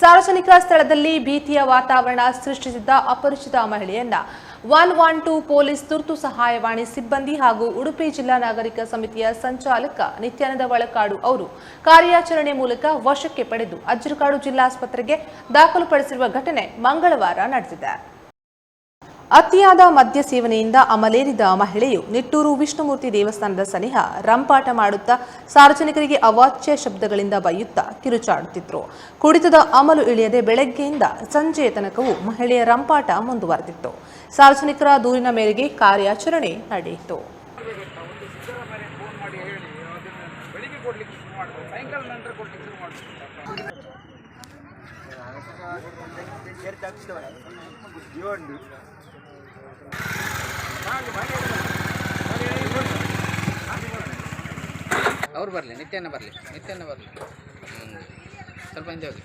ಸಾರ್ವಜನಿಕ ಸ್ಥಳದಲ್ಲಿ ಭೀತಿಯ ವಾತಾವರಣ ಸೃಷ್ಟಿಸಿದ್ದ ಅಪರಿಚಿತ ಮಹಿಳೆಯನ್ನ ಒನ್ ಒನ್ ಟೂ ಪೊಲೀಸ್ ತುರ್ತು ಸಹಾಯವಾಣಿ ಸಿಬ್ಬಂದಿ ಹಾಗೂ ಉಡುಪಿ ಜಿಲ್ಲಾ ನಾಗರಿಕ ಸಮಿತಿಯ ಸಂಚಾಲಕ ನಿತ್ಯಾನಂದ ಒಳಕಾಡು ಅವರು ಕಾರ್ಯಾಚರಣೆ ಮೂಲಕ ವಶಕ್ಕೆ ಪಡೆದು ಅಜ್ಜರಕಾಡು ಜಿಲ್ಲಾಸ್ಪತ್ರೆಗೆ ದಾಖಲುಪಡಿಸಿರುವ ಘಟನೆ ಮಂಗಳವಾರ ನಡೆದಿದೆ. ಅತಿಯಾದ ಮದ್ಯ ಸೇವನೆಯಿಂದ ಅಮಲೇರಿದ ಮಹಿಳೆಯು ನಿಟ್ಟೂರು ವಿಷ್ಣುಮೂರ್ತಿ ದೇವಸ್ಥಾನದ ಸನಿಹ ರಂಪಾಟ ಮಾಡುತ್ತಾ ಸಾರ್ವಜನಿಕರಿಗೆ ಅವಾಚ್ಯ ಶಬ್ದಗಳಿಂದ ಬೈಯುತ್ತಾ ಕಿರುಚಾಡುತ್ತಿದ್ರು. ಕುಡಿತದ ಅಮಲು ಇಳಿಯದೆ ಬೆಳಗ್ಗೆಯಿಂದ ಸಂಜೆಯ ತನಕವೂ ಮಹಿಳೆಯ ರಂಪಾಟ ಮುಂದುವರೆದಿತ್ತು. ಸಾರ್ವಜನಿಕರ ದೂರಿನ ಮೇರೆಗೆ ಕಾರ್ಯಾಚರಣೆ ನಡೆಯಿತು. ಅವ್ರು ಬರಲಿ ನಿತ್ಯನ ಬರಲಿ ನಿತ್ಯನ ಬರಲಿ. ಸ್ವಲ್ಪ ಹಿಂದೆ ಹೋಗಿ.